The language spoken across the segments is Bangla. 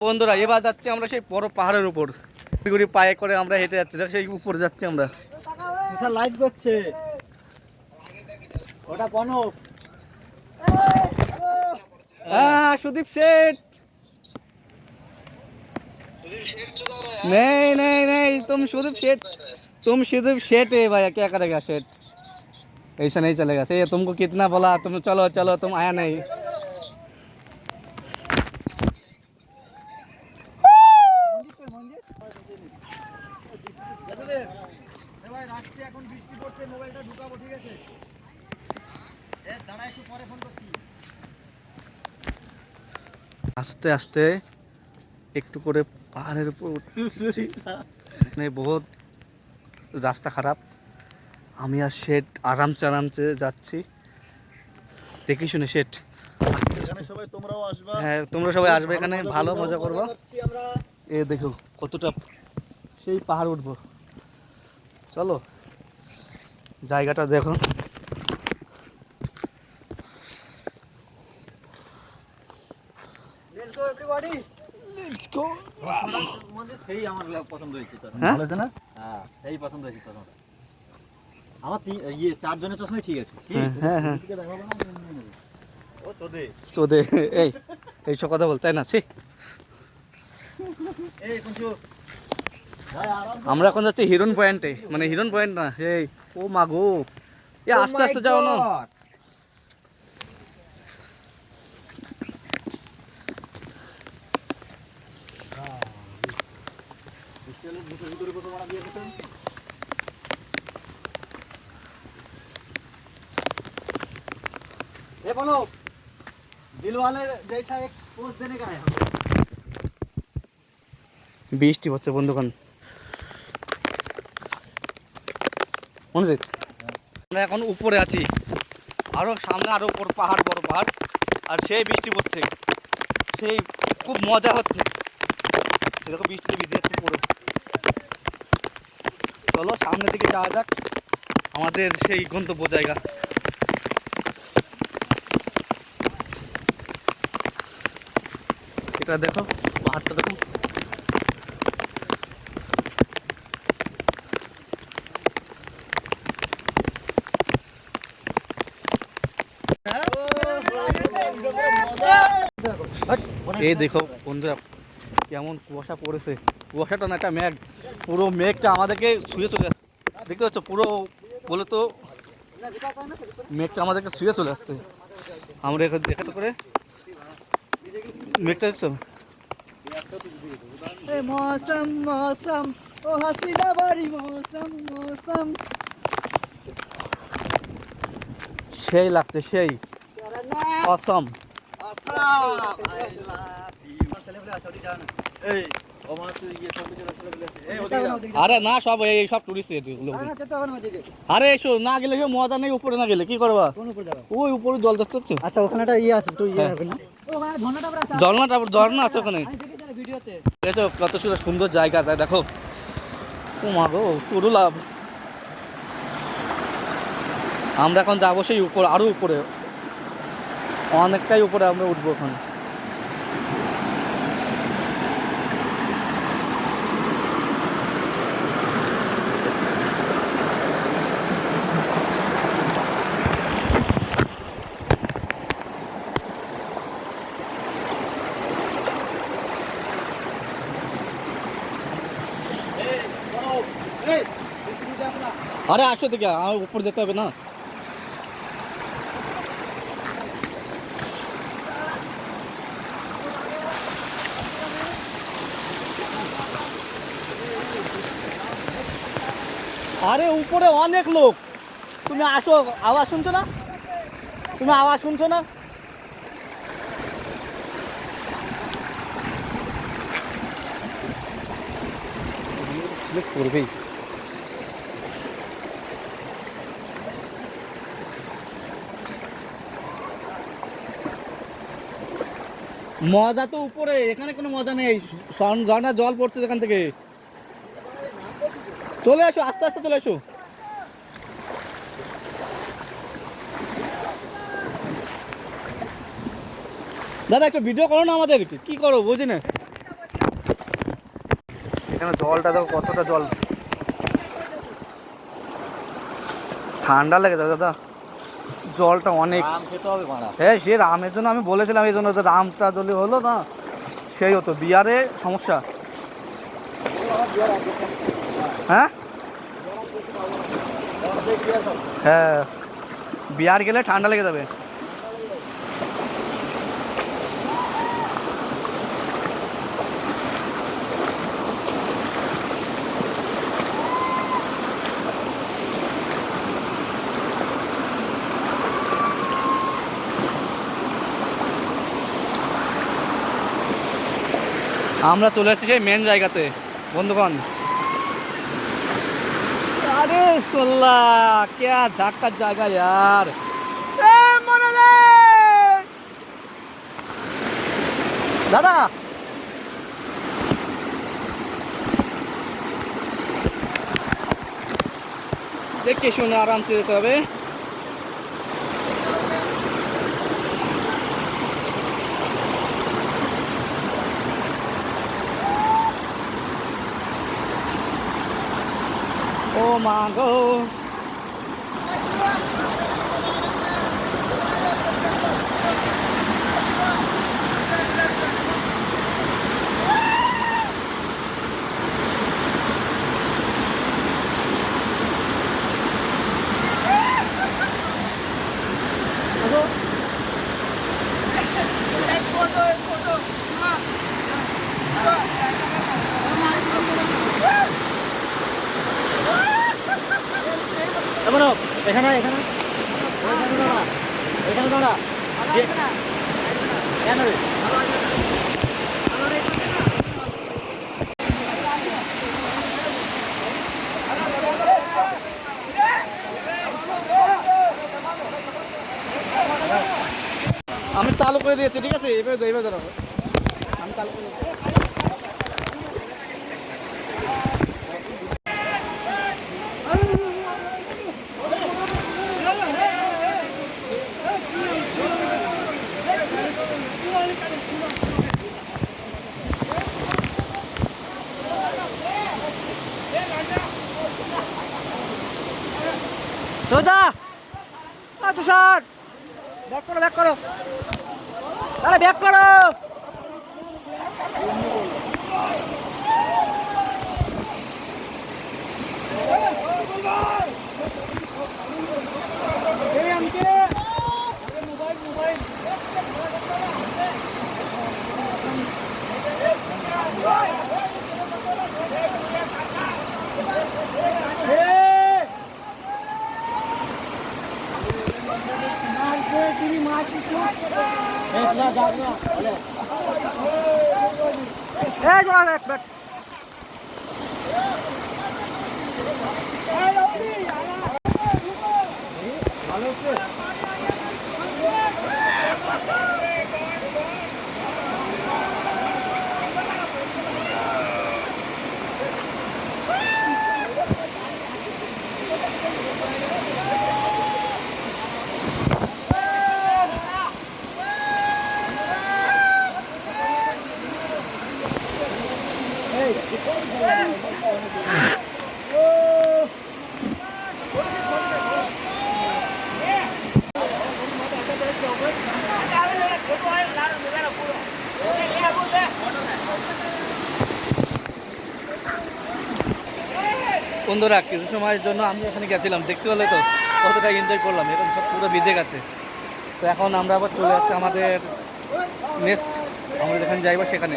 বন্ধুরা এবার যাচ্ছি আমরা সেই বড় পাহাড়ের উপর গুড়ি পায়ে করে আমরা হেঁটে যাচ্ছি দেখ সেই উপরে যাচ্ছি আমরা বিশাল লাইভ করছে ওটা কনক হ্যাঁ সুদীপ শেঠ नहीं नहीं नहीं तुम सुदीप शेठ तुम सुदीप शेठ है भैया क्या करेगा शेठ ऐसा नहीं चलेगा सही है तुमको कितना बोला तुम चलो चलो तुम आया नहीं এখন বৃষ্টি পড়ছে মোবাইলটা ঢুকাবো ঠিক আছে? এ দাঁড়া একটু পরে ফোন করছি। আস্তে আস্তে একটু করে পাহাড়ের উপর উঠছি। মানে বহুত রাস্তা খারাপ। আমি আর শেঠ আরামসে আরামসে যাচ্ছি। দেখি শুনে আসবা। হ্যাঁ তোমরা সবাই আসবে এখানে ভালো মজা করব। এ দেখো কতটা সেই পাহাড় উঠবো। চলো। জায়গাটা দেখো আমার হ্যাঁ? হ্যাঁ সেই পছন্দ হয়েছে চশমাটা। আমার তিন ইয়ে চারজনের চশমাই ঠিক আছে। কি? হ্যাঁ, এই এইসব কথা বলতে না? সে এই আমরা এখন যাচ্ছি হিরন পয়েন্টে মানে হিরন পয়েন্ট না এই ও মা গো এ Oh আস্তে আস্তে যাও না ভিতরে কত মারা দিয়ে দিতেন ए बोलो दिल वाले जैसा एक पोज देने का है বৃষ্টি হচ্ছে বন্ধুগণ আমরা এখন উপরে আছি। আরও সামনে আরও উপর পাহাড়, বড় পাহাড়। আর সেই বৃষ্টি পড়ছে। সেই খুব মজা হচ্ছে। দেখো বৃষ্টি ভিজে যাচ্ছে পুরো। চলো সামনে দিকে যাওয়া যাক। আমাদের সেই গন্তব্য জায়গা। এটা দেখো, পাহাড়টা দেখো। এই দেখো বন্ধুরা কেমন কুয়াশা পড়েছে। কুয়াশাটা না একটা মেঘ পুরো মেঘটা আমাদেরকে শুয়ে চলে আসছে। দেখতে পাচ্ছ পুরো বলে তো মেঘটা আমাদেরকে শুয়ে চলে আসছে। আমরা এখন দেখাতে করে মেঘটা দেখছ? বাড়ি সেই লাগছে সেই। অসম। আরে না সব এই সব টুরিস্ট আরে এসো না গেলে মজা নেই উপরে না গেলে কি করবা? কোন উপর যাব? ওই উপরে জল দেখতে আচ্ছা ওখানে একটা ইয়ে আছে একটু ইয়ে হ্যাঁ। হবে না? আছে। ঝর্ণা ওখানে। দেখো কত সুন্দর সুন্দর জায়গা তাই দেখো। ও মা গো পুরো লাভ। আমরা এখন যাব সেই উপর আরও উপরে। অনেকটাই উপরে আমরা উঠবো এখন। এই বেশি দূর যাব না আরে, আসো দেখে আমার উপর যেতে হবে না। আরে উপরে অনেক লোক। তুমি আসো আওয়াজ শুনছো না? তুমি আওয়াজ শুনছো না? করবেই। মজা তো উপরে এখানে কোনো মজা নেই। ঝর্ণার জল পড়ছে এখান থেকে। চলে আসো আস্তে আস্তে চলে আসো। দাদা একটা ভিডিও করো না আমাদের কি করো বুঝি না। এখানে জলটা দেখো কতটা জল। ঠান্ডা লেগে দাদা। জলটা অনেক হ্যাঁ সে রামের জন্য আমি বলেছিলাম এই জন্য তো রামটা যদি হলো না সেই হতো। বিয়ারে সমস্যা। হ্যাঁ? হ্যাঁ। বিয়ার গেলে ঠান্ডা লেগে যাবে। আমরা চলে এসেছি সেই মেন জায়গাতে বন্ধুগণ। আরে সোল্লা ক্যা ঝাক্কার জায়গা ইয়ার। দাদা। দেখে শুনে আরামসে যেতে হবে। ও মা গো এমন এখানে এখানে। এখানে দাঁড়া। কেন রে? আমি চালু করে দিয়েছি ঠিক আছে? এবার এবার দাঁড়াবো আমি চালু করে সোজা! তুষার! ব্যাক করো ব্যাক করো! আরে ব্যাক করো! বন্ধুরা, কিছু সময়ের জন্য আমি এখানে গেছিলাম। দেখতে পেলে তো কতটা এনজয় করলাম। এখন সব পুরো ভিজে গেছে। তো এখন আমরা আবার চলে যাচ্ছি আমাদের নেক্সট আমরা যেখানে যাইবো সেখানে।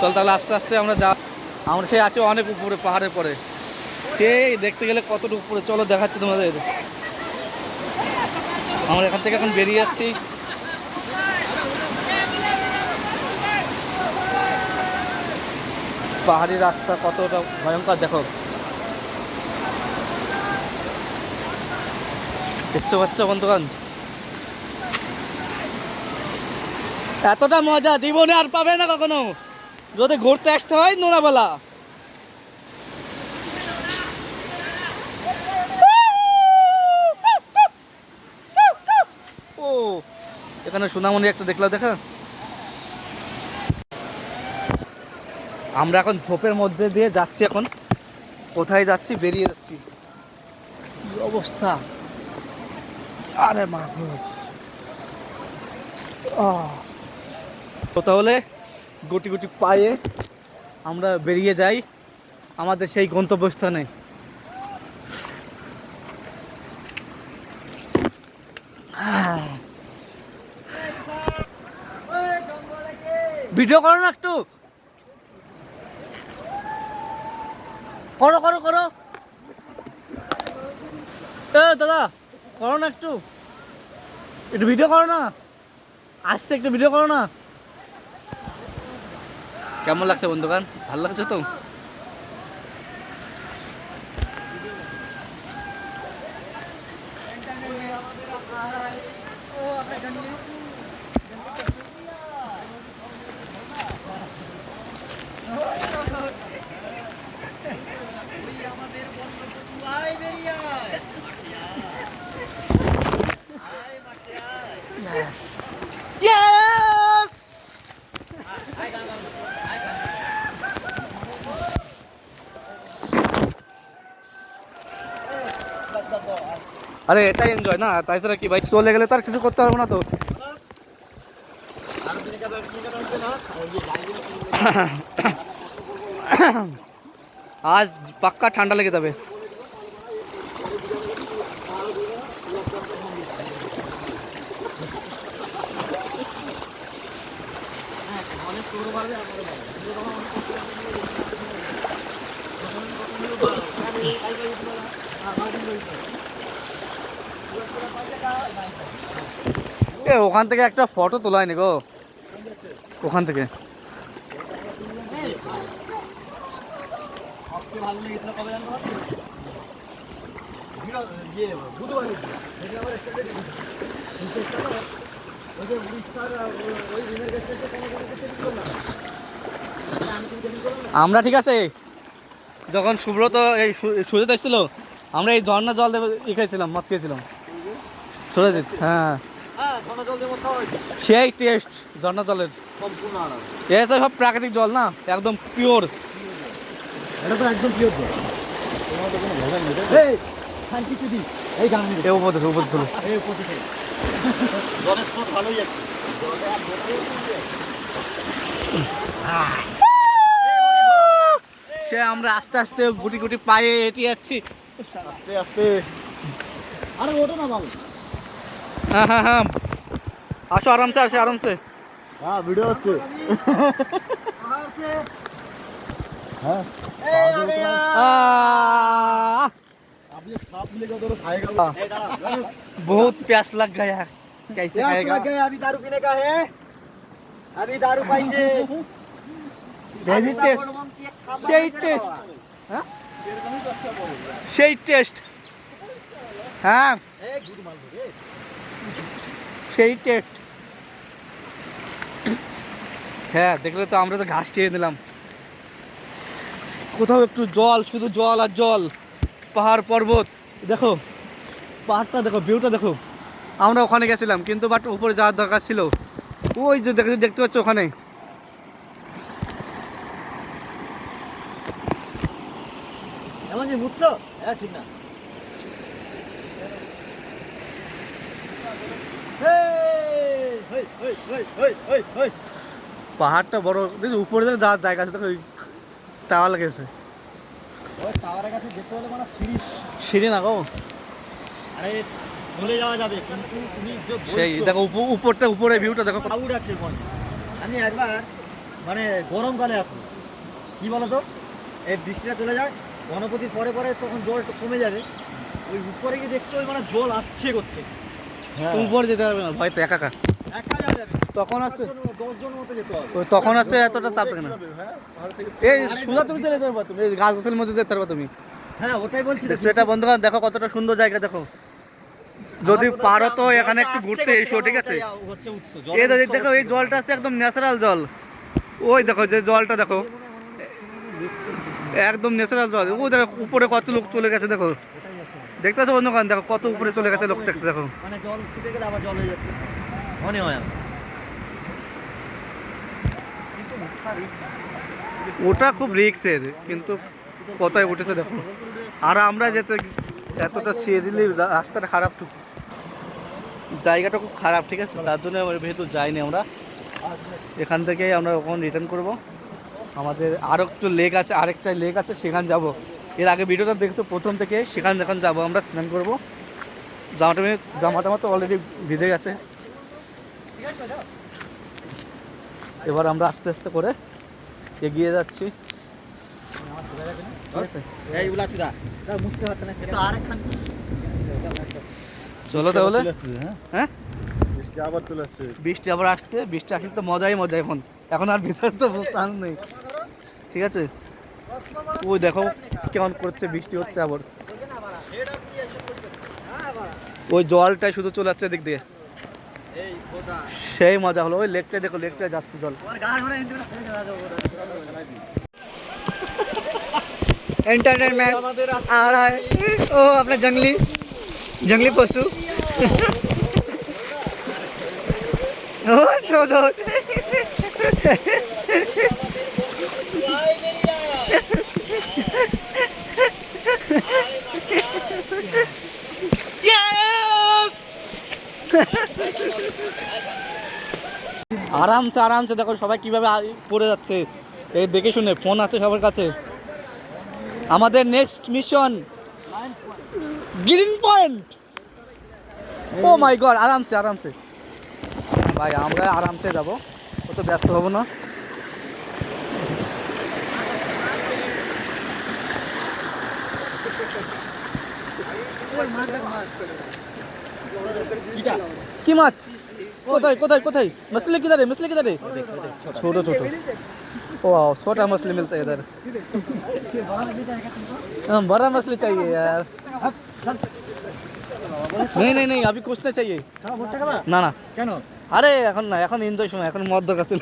চল তাহলে আস্তে আস্তে আমরা যা আমরা সেই আছে অনেক উপরে, পাহাড়ের পরে। সেই দেখতে গেলে কতটুকু উপরে। চলো দেখাচ্ছি তোমাদের। আমরা এখান থেকে এখন বেরিয়ে যাচ্ছি। পাহাড়ি রাস্তা কতটা ভয়ঙ্কর, দেখো। দেখতে পাচ্ছ বন্ধুগণ? এতটা মজা জীবনে আর পাবে না কখনো। যদি ঘুরতে আসতে হয় নোনাবেলা ও, এখানে সোনামণি একটা দেখলাম, দেখা। আমরা এখন ঝোপের মধ্যে দিয়ে যাচ্ছি এখন। কোথায় যাচ্ছি? বেরিয়ে যাচ্ছি। অবস্থা? আরে তো তাহলে গুটি গুটি পায়ে আমরা বেরিয়ে যাই আমাদের সেই গন্তব্যস্থানে। ভিডিও করো না একটু। করো করো করো। এ, দাদা। করো না একটু। একটু ভিডিও করো না। আসছে, একটু ভিডিও করো না। কেমন লাগছে বন্ধুগান ভালো লাগছে তো? আরে, এটাই এনজয় না? তাই ছাড়া কি ভাই চলে গেলে তো আর কিছু করতে পারব না তো। আজ পাক্কা ঠান্ডা লেগে যাবে। ছোট পারবে এ, ওখান থেকে একটা ফটো তোলা হয়নি গো। ওখান থেকে। আমার ঠিক আছে? যখন সুব্রত এই সু- সুজিত এসেছিল, আমরা এই ঝর্ণা জল দেবে খেয়েছিলাম, মদ খেয়েছিলাম। সুরজিৎ হ্যাঁ। হ্যাঁ, হয়েছে। সেই টেস্ট ঝর্ণা জলের সম্পূর্ণ সব প্রাকৃতিক জল না? একদম পিওর এটা তো একদম পিওর জল। এ? সে আমরা আস্তে আস্তে গুটি গুটি পায়ে হেঁটে যাচ্ছি। আস্তে আস্তে। আরে ওঠো না ভালো आशो आराम से आशो आराम से हाँ वीडियो से बाहर से हाँ? ए अरे हाँ अभी एक सांप मिलेगा तो, तो खाएगा ए दादा बहुत प्यास लग गया. कैसे खाएगा? प्यास लग गया अभी दारू पीने का है? अभी दारू पाइजे हेवी टेस्ट शेही टेस्ट हाँ शेही टेस्ट हाँ সেই টেস্ট হ্যাঁ দেখলে তো আমরা তো ঘাস চেয়ে নিলাম। কোথাও একটু জল, শুধু জল আর জল। পাহাড় পর্বত। দেখো, পাহাড়টা দেখো ভিউটা দেখো। আমরা ওখানে গেছিলাম, কিন্তু বাট উপরে যাওয়ার দরকার ছিল। ওই যে দেখতে দেখতে পাচ্ছ ওখানে। হ্যাঁ ঠিক না। পাহাড়টা বড় দেখি উপরে যাওয়ার জায়গা আছে দেখো টাওয়ার লেগেছে ওই টাওয়ারের কাছে যেতে হলে মানে সিঁড়ি। না গো। আরে চলে যাওয়া যাবে কিন্তু তুমি যে সেই দেখো উপ- উপরটা উপরে ভিউটা দেখো আছে আমি একবার মানে গরমকালে আসব। কি বলো তো এই বৃষ্টিটা চলে যায় গণপতির পরে পরে তখন জল একটু কমে যাবে। ওই উপরে গিয়ে দেখতে ওই মানে জল আসছে করতে হ্যাঁ উপরে যেতে পারবে না ভয় তো একা তখন এতটা চাপ থাকে না। হ্যাঁ থেকে এই সুদা তুমি চলে যেতে পারবে তুমি গাছ মধ্যে যেতে পারবে তুমি। হ্যাঁ ওটাই বলছি এটা বন্ধুগণ দেখো কতটা সুন্দর জায়গা দেখো। যদি পারো তো এখানে একটু ঘুরতে এসো ঠিক আছে? এই দেখো- এই জলটা আছে একদম ন্যাচারাল জল। ওই দেখো যে জলটা দেখো। একদম ন্যাচারাল জল। ও দেখো উপরে কত লোক চলে গেছে দেখো। দেখতে পাচ্ছ বন্ধুগণ? দেখো কত উপরে চলে গেছে লোকটা দেখো। মানে জল ফুটে গেলে আবার জল হয়ে যাচ্ছে। মনে হয়। ওটা খুব রিক্সের, কিন্তু কোথায় উঠেছে দেখো। আর আমরা যেতে এতটা দিলে রাস্তাটা খারাপ জায়গাটা খুব খারাপ, ঠিক আছে? তার জন্য ভেতর যাইনি আমরা, এখান থেকেই আমরা ওখানে রিটার্ন করব। আমাদের আরও একটু লেক আছে, আরেকটা লেক আছে, সেখানে যাব। এর আগে ভিডিওটা দেখতো প্রথম থেকে, সেখানে যখন যাব আমরা স্নান করব। জামাটা জামা টামা তো অলরেডি ভিজে গেছে। এবার আমরা আস্তে আস্তে করে এগিয়ে যাচ্ছি। চলো তাহলে। হ্যাঁ? বৃষ্টি আবার চলে আসছে। বৃষ্টি আবার আসছে বৃষ্টি আসলে তো মজাই মজা এখন। এখন আর ভিতরে তো স্থান নেই। ঠিক আছে? ওই দেখো কেমন করছে বৃষ্টি হচ্ছে আবার। ওই জলটাই শুধু চলে যাচ্ছে দিক দিয়ে। সেই মজা হলো ওই লেকটাই দেখো লেকটাই যাচ্ছে জল তোমার গান মানে হিন্দি না ফেলে দেওয়া एंटरटेनमेंट आ रहा है ओ अपना जंगली जंगली पशु ओ दो दो আরামসে আরামসে। দেখো সবাই কীভাবে পড়ে যাচ্ছে। এই দেখে শুনে, ফোন আছে সবার কাছে। আমাদের next mission green point oh my god আরামসে আরামসে। ভাই, আমরা আরামসে যাব। অত ব্যস্ত হব না। কি মাছ? কোথায় কোথায় কোথায় मछली किधर है मछली किधर है छोटो छोटो ओ वाओ छोटा मछली मिलता है इधर हाँ, बड़ा मछली चाहिए यार नहीं नहीं नहीं अभी कुछ नहीं चाहिए খাওয়া ভুট্টা খাবা না না কেন আরে এখন না এখন এনজয় সময় এখন মদ দরকার ছিল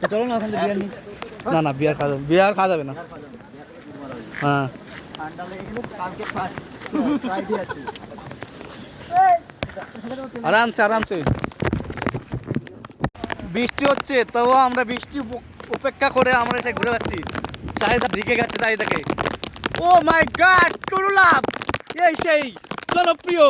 তো চলো না ওখান থেকে বিয়ার নিই না না বিয়ার খাওয়া যাবে বিয়ার খাওয়া যাবে না হ্যাঁ ঠান্ডা লেগে গেলে কালকে ট্রাই দিয়ে আছি আরামসে আরামসে বৃষ্টি হচ্ছে, তবুও আমরা বৃষ্টি উপেক্ষা করে আমরা এটা ঘুরে যাচ্ছি চাহিদা ঢিকে গেছে চাহিদাকে ও মাই গাড টুরুলাভ এই সেই জনপ্রিয়